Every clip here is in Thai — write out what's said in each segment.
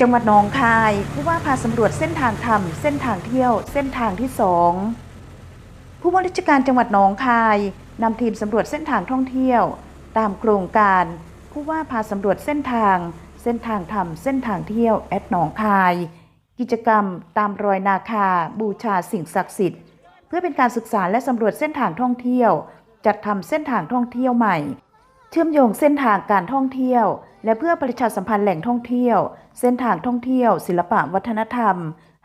จังหวัดหนองคายผู้ว่าพาสำรวจเส้นทางธรรมเส้นทางเที่ยว เส้นทางที่สองผู้ว่าราชการจังหวัดหนองคายนำทีมสำรวจเส้นทางท่องเที่ยว ตามโครงการ ผู้ว่าพาสำรวจเส้นทาง เส้นทางธรรมเส้นทางเที่ยวแอดหนองคาย กิจกรรมตามรอยนาคา บูชาสิ่งศักดิ์สิทธิ์ เพื่อเป็นการศึกษาและสำรวจเส้นทางท่องเที่ยว จัดทำเส้นทางท่องเที่ยวใหม่ เชื่อมโยงเส้นทางการท่องเที่ยว และเพื่อประชาสัมพันธ์แหล่งท่องเที่ยว เส้นทางท่องเที่ยว ศิลปะวัฒนธรรม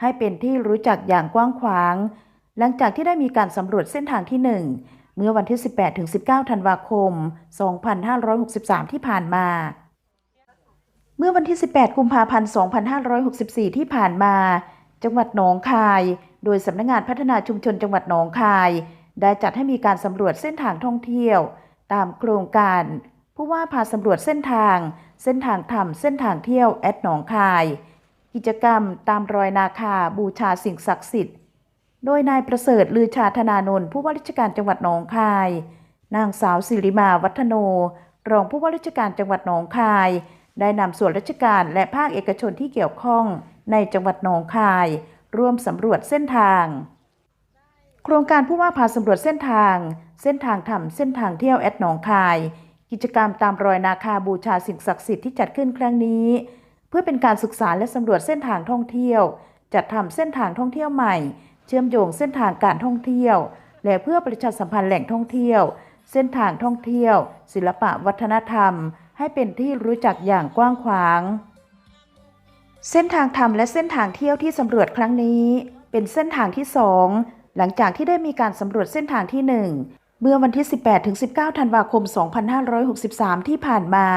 ให้เป็นที่รู้จักอย่างกว้างขวาง หลังจากที่ได้มีการสำรวจเส้นทางที่ 1 เมื่อวันที่ 18-19 ธันวาคม 2563 ที่ผ่านมา เมื่อวันที่ 18 กุมภาพันธ์ 2564 ที่ผ่านมา จังหวัดหนองคาย โดยสำนักงานพัฒนาชุมชนจังหวัดหนองคาย ได้จัดให้มีการสำรวจเส้นทางท่องเที่ยว ตามโครงการ ผู้ว่าพาสำรวจเส้นทาง เส้นทางธรรม เส้นทางเที่ยวแอดหนองคาย กิจกรรมตามรอยนาคาบูชาสิ่งศักดิ์สิทธิ์ โดยนายประเสริฐลือชาธนานนท์ผู้ว่าราชการจังหวัดหนองคาย นางสาวสิริมาวัฒโน รองผู้ว่าราชการจังหวัดหนองคาย ได้นำส่วนราชการและภาคเอกชนที่เกี่ยวข้องในจังหวัดหนองคาย ร่วมสำรวจเส้นทาง โครงการผู้ว่าพาสำรวจเส้นทาง เส้นทางธรรมเส้นทางเที่ยวแอดหนองคาย กิจกรรมตามรอยนาคาบูชาสิ่งศักดิ์สิทธิ์ที่จัดขึ้นครั้งนี้ เพื่อเป็นการศึกษาและสำรวจเส้นทางท่องเที่ยว จัดทำเส้นทางท่องเที่ยวใหม่ เชื่อมโยงเส้นทางการท่องเที่ยว และเพื่อประชาสัมพันธ์แหล่งท่องเที่ยว เส้นทางท่องเที่ยว ศิลปะวัฒนธรรม ให้เป็นที่รู้จักอย่างกว้างขวาง เส้นทางธรรมและเส้นทางเที่ยวที่สำรวจครั้งนี้ เป็นเส้นทางที่สองหลังจากที่ได้มีการสำรวจเส้นทางที่หนึ่ง เมื่อวันที่ 18-19 ธันวาคม 2563 ที่ผ่านมา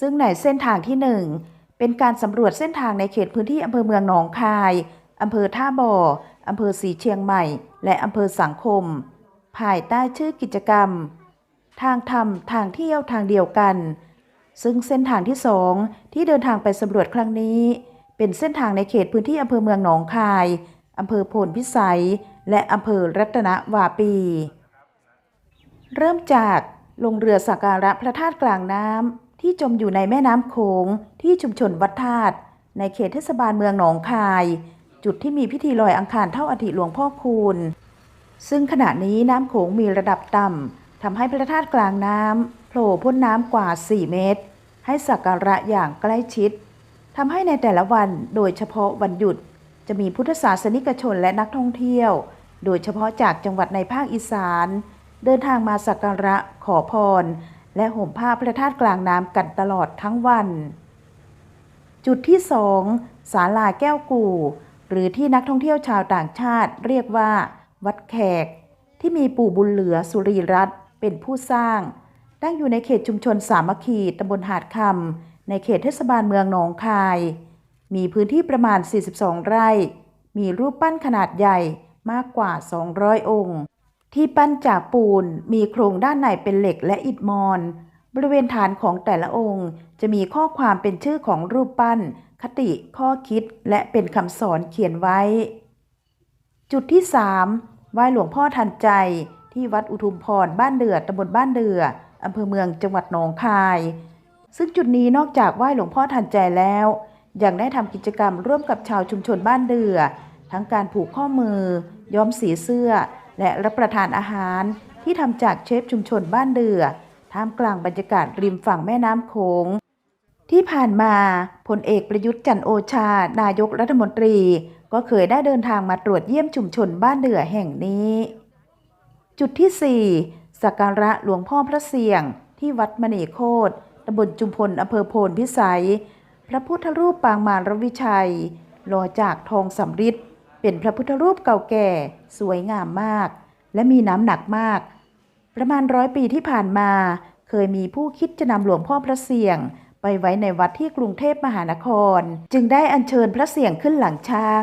ซึ่งในเส้นทางที่หนึ่งเป็นการสำรวจเส้นทางในเขตพื้นที่อำเภอเมืองหนองคาย อำเภอท่าบ่อ อำเภอสีเชียงใหม่ และอำเภอสังคม ภายใต้ชื่อกิจกรรม ทางธรรม ทางเที่ยวทางเดียวกัน ซึ่งเส้นทางที่สองที่เดินทางไปสำรวจครั้งนี้ เป็นเส้นทางในเขตพื้นที่อำเภอเมืองหนองคาย อำเภอโพนพิสัย และอำเภอรัตนวาปี เริ่มจากลงเรือสักการะพระธาตุกลางน้ำที่จมอยู่ในแม่น้ำโขงที่ชุมชนวัดธาตุในเขตเทศบาลเมืองหนองคาย จุดที่มีพิธีลอยอังคารเท่าอาทิหลวงพ่อคูณ ซึ่งขณะนี้น้ำโขงมีระดับต่ำทำให้พระธาตุกลางน้ำโผล่พ้นน้ำกว่า 4 เมตร ให้สักการะอย่างใกล้ชิดทำให้ในแต่ละวันโดยเฉพาะวันหยุด จะมีพุทธศาสนิกชนและนักท่องเที่ยว โดยเฉพาะจากจังหวัดในภาคอีสาน เดินทางมาสักการะขอพร และห่มผ้าพระธาตุกลางน้ำกันตลอดทั้งวัน จุดที่สองศาลาแก้วกู่ หรือที่นักท่องเที่ยวชาวต่างชาติเรียกว่า วัดแขก ที่มีปู่บุญเหลือสุรีรัตน์เป็นผู้สร้าง ตั้งอยู่ในเขตชุมชนสามัคคีตำบลหาดคำในเขตเทศบาลเมืองหนองคาย มีพื้นที่ประมาณ 42 ไร่ มีรูปปั้นขนาดใหญ่มากกว่า 200 องค์ ที่ปั้นจากปูนมีโครงด้านในเป็นเหล็กและอิฐมอน บริเวณฐานของแต่ละองค์ จะมีข้อความเป็นชื่อของรูปปั้น คติข้อคิดและเป็นคำสอนเขียนไว้ จุดที่ 3 ไหว้หลวงพ่อทันใจ ที่วัดอุทุมพรบ้านเดือตำบลบ้านเดืออำเภอเมืองจังหวัดหนองคาย ซึ่งจุดนี้นอกจากไหว้หลวงพ่อทันใจแล้ว ยังได้ทำกิจกรรมร่วมกับชาวชุมชนบ้านเดือ ทั้งการผูกข้อมือ ย้อมสีเสื้อ และรับประทานอาหารที่ทำจากเชฟชุมชนบ้านเดือท่ามกลางบรรยากาศริมฝั่งแม่น้ำโขงที่ผ่านมาพลเอกประยุทธ์จันโอชา นายกรัฐมนตรี ก็เคยได้เดินทางมาตรวจเยี่ยมชุมชนบ้านเดือแห่งนี้ จุดที่ 4 สักการะหลวงพ่อพระเสียง ที่วัดมณีโคตรตำบลจุมพลอำเภอโพนพิสัย พระพุทธรูปปางมารวิชัยหล่อจากทองสำริด เป็นพระพุทธรูปเก่าแก่ สวยงามมาก และมีน้ำหนักมาก ประมาณร้อยปีที่ผ่านมา เคยมีผู้คิดจะนำหลวงพ่อพระเสี่ยง ไปไว้ในวัดที่กรุงเทพมหานคร จึงได้อัญเชิญพระเสี่ยงขึ้นหลังช้าง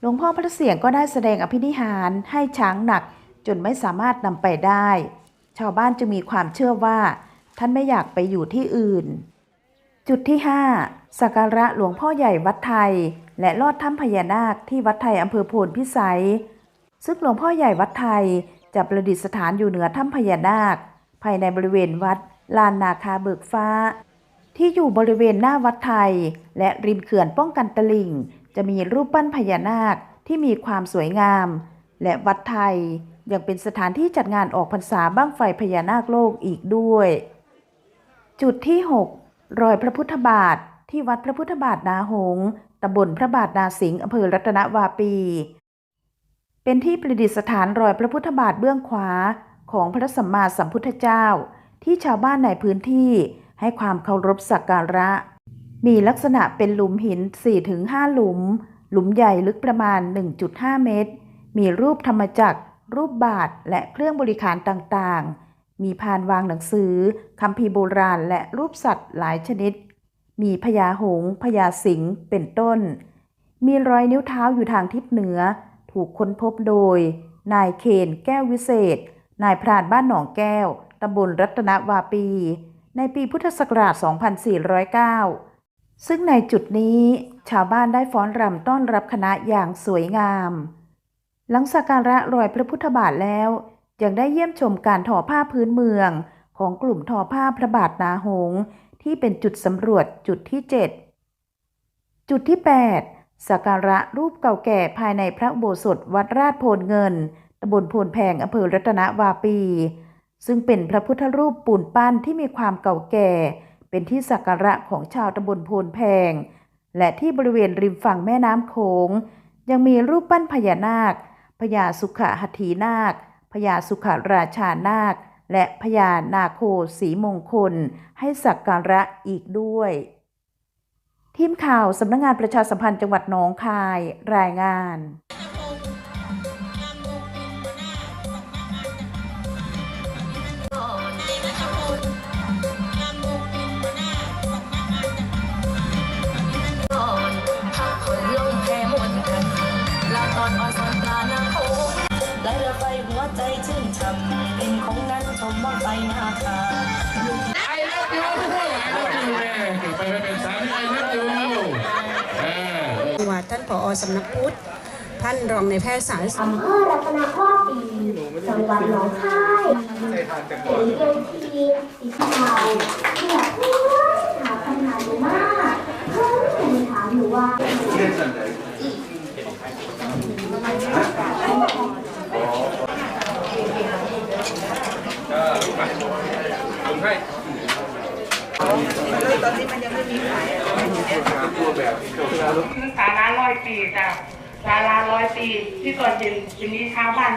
หลวงพ่อพระเสี่ยงก็ได้แสดงอภินิหารให้ช้างหนัก จนไม่สามารถนำไปได้ ชาวบ้านจึงมีความเชื่อว่า ท่านไม่อยากไปอยู่ที่อื่น จุดที่ 5 สักการะหลวงพ่อใหญ่วัดไทย และลอดถ้ำพญานาคที่วัดไทยอำเภอโพนพิสัย ซึ่งหลวงพ่อใหญ่วัดไทยจะประดิษฐานอยู่เหนือถ้ำพญานาค ภายในบริเวณวัดลานนาคาเบิกฟ้า ที่อยู่บริเวณหน้าวัดไทย และริมเขื่อนป้องกันตลิ่ง จะมีรูปปั้นพญานาคที่มีความสวยงาม และวัดไทยยังเป็นสถานที่จัดงานออกพรรษาบ้างไฟพญานาคโลกอีกด้วย จุดที่ 6 รอยพระพุทธบาทที่วัดพระพุทธบาทนาหง ตำบลพระบาทนาสิงห์อำเภอรัตนวาปี เป็นที่ประดิษฐานรอยพระพุทธบาทเบื้องขวาของพระสัมมาสัมพุทธเจ้า ที่ชาวบ้านในพื้นที่ให้ความเคารพสักการะ มีลักษณะเป็นหลุมหิน 4-5 หลุม หลุมใหญ่ลึกประมาณ 1.5 เมตร มีรูปธรรมจักร รูปบาทและเครื่องบริขารต่างๆ มีพานวางหนังสือคัมภีร์โบราณและรูปสัตว์หลายชนิด มีพญาหงพญาสิงห์เป็นต้น มีรอยนิ้วเท้าอยู่ทางทิศเหนือ ถูกค้นพบโดย นายเคนแก้ววิเศษ นายพรานบ้านหนองแก้วตำบลรัตนวาปี ในปีพุทธศักราช 2409 ซึ่งในจุดนี้ชาวบ้านได้ฟ้อนรำต้อนรับคณะอย่างสวยงาม หลังสักการะรอยพระพุทธบาทแล้วยังได้เยี่ยมชมการทอผ้าพื้นเมืองของกลุ่มทอผ้าพระบาทนาหง ที่เป็นจุดสำรวจจุดที่ 7 จุดที่ 8สักการะรูปเก่าแก่ภายในพระอุโบสถวัดราชโพนเงินตำบลโพนแพงอำเภอรัตนวาปี ซึ่งเป็นพระพุทธรูปปูนปั้นที่มีความเก่าแก่ เป็นที่สักการะของชาวตำบลโพนแพง และที่บริเวณริมฝั่งแม่น้ำโขง ยังมีรูปปั้นพญานาคพญาสุขหัตถีนาคพญาสุขราชานาค และพญานาโคสีมงคล ให้สักการะอีกด้วย ทีมข่าวสำนักงงานประชาสัมพันธ์จังหวัดหนองคายรายงานอนพักคนลงแค่มวนกันลาตอนอ่อนสอนปลานาโคได้ละไฟหัวใจชื่นช่ำ ของนั้นชมว่าไฟหน้าคาอยู่ที่ไอเลิฟยูไอเลิฟยูแม่ไปไปเป็นสามีไอเลิฟยูวัดท่านผอสำนักพุทธท่านรองในแพทย์สาธารณสุขอำเภอรัตนข้อปีจังหวัดหนองคายเป็นเรื่องที่ดีที่เราที่อยากพูดถามปัญหาหนูมากเพิ่มถามหนูว่า ผมให้ ศาลาร้อยปีจ้ะศาลาร้อยปี ที่ตอนเย็นทีนนี้ชาวบ้าน